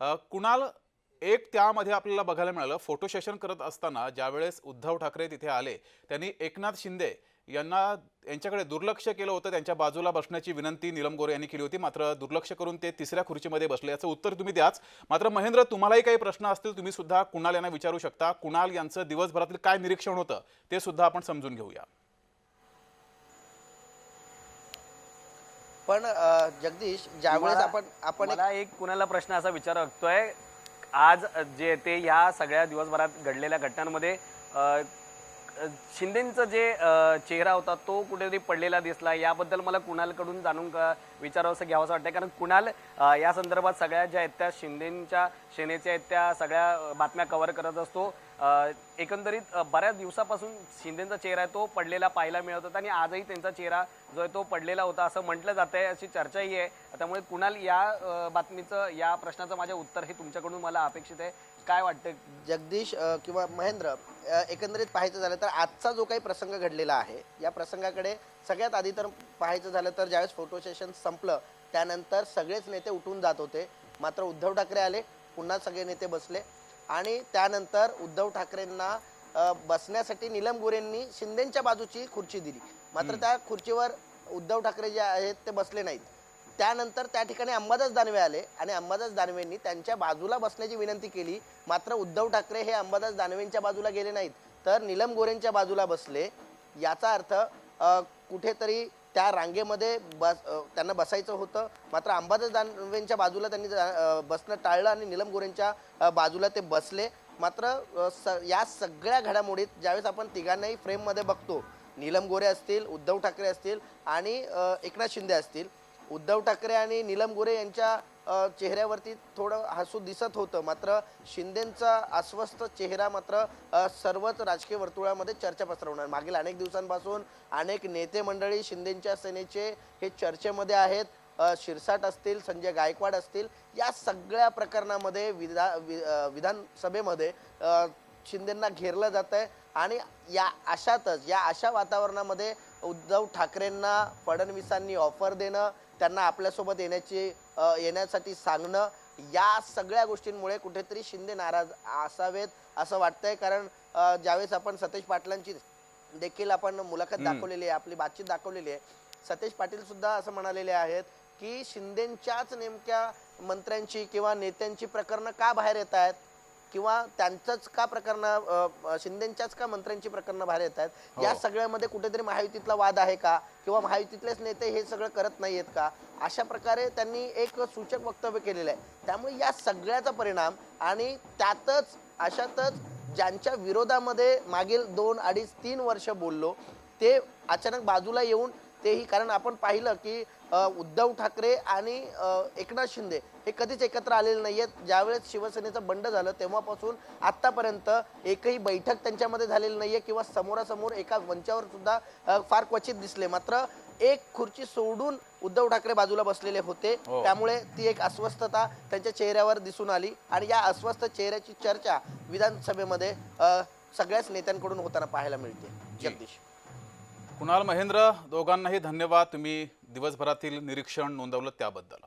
कुणाल एक त्यामध्ये आपल्याला बघायला मिळालं. फोटो सेशन करत असताना ज्यावेळेस उद्धव ठाकरे तिथे आले त्यांनी एकनाथ शिंदे यांना यांच्याकडे दुर्लक्ष केलं होतं. त्यांच्या बाजूला बसण्याची विनंती नीलम गोरे यांनी केली होती. मात्र दुर्लक्ष करून ते तिसऱ्या खुर्चीमध्ये बसले. याचं उत्तर तुम्ही द्याच. मात्र महेंद्र तुम्हालाही काही प्रश्न असतील तुम्ही सुद्धा कुणाल यांना विचारू शकता. कुणाल यांचं दिवसभरातील काय निरीक्षण होतं ते सुद्धा आपण समजून घेऊया. पण अ, जगदीश ज्यावेळेस आपण आपण एक मला एक कुणाला प्रश्न असा विचारतोय आज जे ते या सगळ्या दिवसभरात घडलेल्या घटनांमध्ये अ, अ, शिंदेचं जे अ, चेहरा होता तो कुठेतरी पडलेला दिसला. याबद्दल मला कुणालकडून जाणून क- विचारावंसं घ्यावंसं वाटतं कारण कुणाल अ, या संदर्भात सगळ्या ज्या आहेत त्या शिंदेच्या सेनेच्या आहेत त्या सगळ्या बातम्या कव्हर करत असतो. एकंदरीत बऱ्याच दिवसापासून शिंदेचा चेहरा आहे तो पडलेला पाहायला मिळत होता आणि आजही त्यांचा चेहरा जो आहे तो पडलेला होता असं म्हटलं जात आहे अशी चर्चाही आहे. त्यामुळे कुणाल या बातमीचं या प्रश्नाचं माझ्या उत्तर हे तुमच्याकडून मला अपेक्षित आहे. काय वाटतं जगदीश किंवा महेंद्र एकंदरीत पाहायचं झालं तर आजचा जो काही प्रसंग घडलेला आहे या प्रसंगाकडे सगळ्यात आधी तर पाहायचं झालं तर ज्यावेळेस फोटो सेशन संपलं त्यानंतर सगळेच नेते उठून जात होते. मात्र उद्धव ठाकरे आले पुन्हा सगळे नेते बसले. आणि त्यानंतर उद्धव ठाकरेंना बसण्यासाठी नीलम गोरेंनी शिंदेच्या बाजूची खुर्ची दिली. मात्र त्या खुर्चीवर उद्धव ठाकरे जे आहेत ते बसले नाहीत. त्यानंतर त्या ठिकाणी अंबादास दानवे आले आणि अंबादास दानवेंनी त्यांच्या बाजूला बसण्याची विनंती केली. मात्र उद्धव ठाकरे हे अंबादास दानवेंच्या बाजूला गेले नाहीत. तर नीलम गोरेंच्या बाजूला बसले. याचा अर्थ कुठेतरी त्या रांगेमध्ये बस त्यांना बसायचं होतं. मात्र अंबादास दानवेंच्या बाजूला त्यांनी जा- बसणं टाळलं आणि नीलम गोरेंच्या बाजूला ते बसले. मात्र स या सगळ्या घडामोडीत ज्यावेळेस आपण तिघांनाही फ्रेममध्ये बघतो नीलम गोरे असतील उद्धव ठाकरे असतील आणि एकनाथ शिंदे असतील उद्धव ठाकरे आणि नीलम गोरे यांच्या चेहऱ्यावरती थोडं हसू दिसत होतं. मात्र शिंदेचा अस्वस्थ चेहरा मात्र सर्वच राजकीय वर्तुळामध्ये चर्चा पसरवणार. मागील अनेक दिवसांपासून अनेक नेते मंडळी शिंदेच्या सेनेचे हे चर्चेमध्ये आहेत. शिरसाट असतील संजय गायकवाड असतील या सगळ्या प्रकरणामध्ये विधा वि- विधानसभेमध्ये शिंदेंना घेरलं जात आहे आणि या अशातच या अशा वातावरणामध्ये उद्धव ठाकरेंना फडणवीसांनी ऑफर देणं त्यांना आपल्यासोबत येण्याची येण्यासाठी सांगणं या सगळ्या गोष्टींमुळे कुठेतरी शिंदे नाराज असावेत असं वाटतंय. कारण ज्यावेळेस आपण सतेज पाटलांची देखील आपण मुलाखत दाखवलेली आहे आपली बातचीत दाखवलेली आहे सतेज पाटील सुद्धा असं म्हणालेले आहेत की शिंदेच्याच नेमक्या मंत्र्यांची किंवा नेत्यांची प्रकरणं का बाहेर येत आहेत? किंवा त्यांचंच का प्रकरणं शिंदेच्याच का मंत्र्यांची प्रकरणं बाहेर येत आहेत? या सगळ्यामध्ये कुठेतरी महायुतीतला वाद आहे का? किंवा महायुतीतलेच नेते हे सगळं करत नाही आहेत का? अशा प्रकारे त्यांनी एक सूचक वक्तव्य केलेलं आहे. त्यामुळे या सगळ्याचा परिणाम आणि त्यातच अशातच ज्यांच्या विरोधामध्ये मागील दोन अडीच तीन वर्ष बोललो ते अचानक बाजूला येऊन तेही कारण आपण पाहिलं की उद्धव ठाकरे आणि एकनाथ शिंदे हे कधीच एकत्र आलेले नाही आहेत ज्यावेळेस शिवसेनेचं बंड झालं तेव्हापासून आत्तापर्यंत एकही बैठक त्यांच्यामध्ये झालेली नाही आहे किंवा समोरासमोर एका मंचावर सुद्धा फार क्वचित दिसले. मात्र एक खुर्ची सोडून उद्धव ठाकरे बाजूला बसलेले होते. हो. त्यामुळे ती एक अस्वस्थता त्यांच्या चेहऱ्यावर दिसून आली आणि या अस्वस्थ चेहऱ्याची चर्चा विधानसभेमध्ये सगळ्याच नेत्यांकडून होताना पाहायला मिळते. जगदीश. कुणाल महेंद्र दोघांनाही धन्यवाद. तुम्ही दिवसभरातील निरीक्षण नोंदवलं त्याबद्दल.